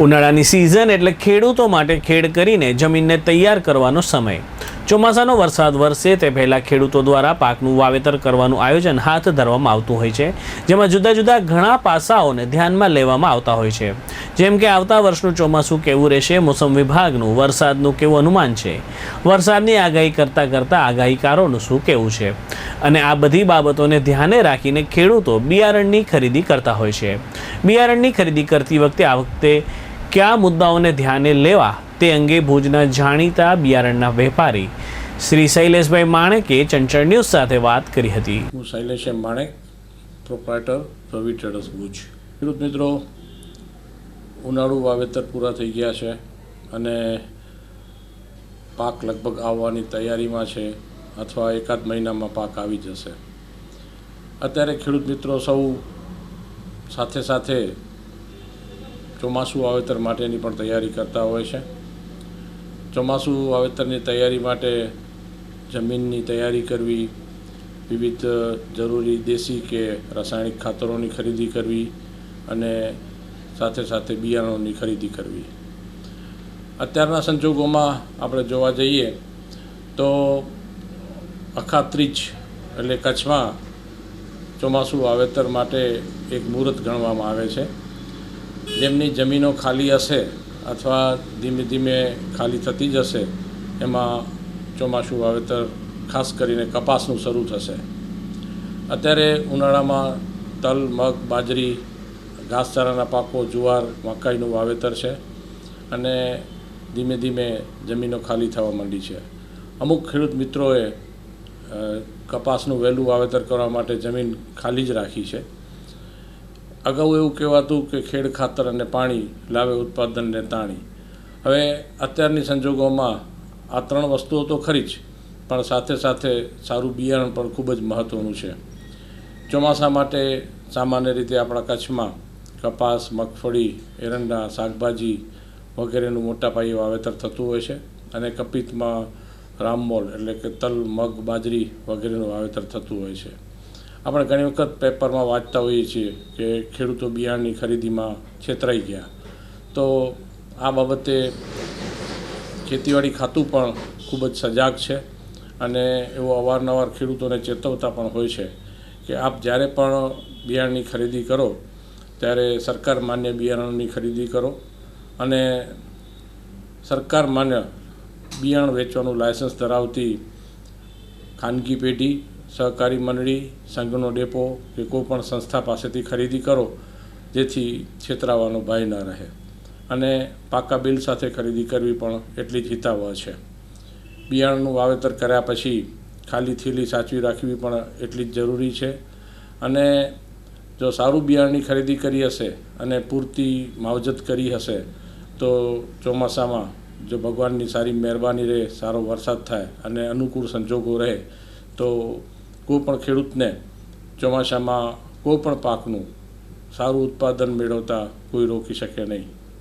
ઉનાળાની સિઝન એટલે ખેડૂતો માટે ખેડ કરીને જમીનને તૈયાર કરવાનો સમય. ચોમાસાનો વરસાદ વરસે તે પહેલાં ખેડૂતો દ્વારા પાકનું વાવેતર કરવાનું આયોજન હાથ ધરવામાં આવતું હોય છે, જેમાં જુદા જુદા ઘણા પાસાઓને ધ્યાનમાં લેવામાં આવતા હોય છે. જેમ કે આવતા વર્ષનું ચોમાસું કેવું રહેશે, મોસમ વિભાગનું, વરસાદનું કેવું અનુમાન છે? વરસાદની આગાહી કરતાં કરતાં આગાહીકારોનું શું કેવું છે? અને આ બધી બાબતોને ધ્યાને રાખીને ખેડૂતો બિયારણની ખરીદી કરતા હોય છે. બિયારણની ખરીદી કરતી વખતે આ વખતે કયા મુદ્દાઓને ધ્યાને લેવા તે અંગે ભુજના જાણીતા બિયારણના વેપારી શ્રી શૈલેષભાઈ માણેકે ચંચળ ન્યૂઝ સાથે વાત કરી હતી. હું શૈલેષ માણેક, પ્રોપ્રાઇટર રવિ ટ્રેડર્સ ભુજ. ખેડૂત મિત્રો, ઉનાળુ વાવેતર પૂરા થઈ ગયા છે અને પાક લગભગ આવવાની તૈયારીમાં છે અથવા એકાદ મહિનામાં પાક આવી જશે. અત્યારે ખેડૂત મિત્રો સૌ સાથે સાથે ચોમાસું વાવેતર માટેની પણ તૈયારી કરતા હોય છે. ચોમાસું વાવેતરની તૈયારી માટે જમીનની તૈયારી કરવી, વિવિધ જરૂરી દેશી કે રાસાયણિક ખાતરોની ખરીદી કરવી અને સાથે સાથે બિયારણોની ખરીદી કરવી. અત્યારના સંજોગોમાં આપણે જોવા જઈએ તો અખાત્રીજ એટલે કચ્છમાં ચોમાસું વાવેતર માટે એક મુહૂર્ત ગણવામાં આવે છે. જેમની જમીનો ખાલી હશે અથવા ધીમે ધીમે ખાલી થતી જશે, એમાં ચોમાસું વાવેતર ખાસ કરીને કપાસનું શરૂ થશે. અત્યારે ઉનાળામાં તલ, મગ, બાજરી, ઘાસચારાના પાકો, જુવાર, મકાઈનું વાવેતર છે અને ધીમે ધીમે જમીનો ખાલી થવા માંડી છે. અમુક ખેડૂત મિત્રોએ કપાસનું વહેલું વાવેતર કરવા માટે જમીન ખાલી જ રાખી છે. અગાઉ એવું કહેવાતું કે ખેડ ખાતર અને પાણી લાવે ઉત્પાદનને તાણી. હવે અત્યારની સંજોગોમાં આ ત્રણ વસ્તુઓ તો ખરી જ, પણ સાથે સાથે સારું બિયારણ પણ ખૂબ જ મહત્ત્વનું છે. ચોમાસા માટે સામાન્ય રીતે આપણા કચ્છમાં કપાસ, મગફળી, એરંડા, શાકભાજી વગેરેનું મોટા પાયે વાવેતર થતું હોય છે અને કપિતમાં રામમોલ એટલે કે તલ, મગ, બાજરી વગેરેનું વાવેતર થતું હોય છે. આપણે ઘણી વખત પેપરમાં વાંચતા હોઈએ છીએ કે ખેડૂતો બિયારણની ખરીદીમાં છેતરાઈ ગયા. તો આ બાબતે ખેતીવાડી ખાતું પણ ખૂબ જ સજાગ છે અને એવો અવારનવાર ખેડૂતોને ચેતવતા પણ હોય છે કે આપ જ્યારે પણ બિયારણની ખરીદી કરો, ત્યારે સરકાર માન્ય બિયારણની ખરીદી કરો અને સરકાર માન્ય બિયારણ વેચવાનું લાયસન્સ ધરાવતી ખાનગી પેઢી સહકારી મંડળી, સંઘનો ડેપો કે કોઈ પણ સંસ્થા પાસેથી ખરીદી કરો, જેથી છેતરાવાનો ભય ન રહે. અને પાકા બિલ સાથે ખરીદી કરવી પણ એટલી જ હિતાવહ છે. બિયારણનું વાવેતર કર્યા પછી ખાલી થેલી સાચવી રાખવી પણ એટલી જ જરૂરી છે. અને જો સારું બિયારણની ખરીદી કરી હશે અને પૂરતી માવજત કરી હશે, તો ચોમાસામાં જો ભગવાનની સારી મહેરબાની રહે, સારો વરસાદ થાય અને અનુકૂળ સંજોગો રહે, તો કોઈ પણ ખેડૂતને ચોમાસામાં કોઈ પણ પાકનું સારું ઉત્પાદન મેળવતા કોઈ રોકી શકે નહીં.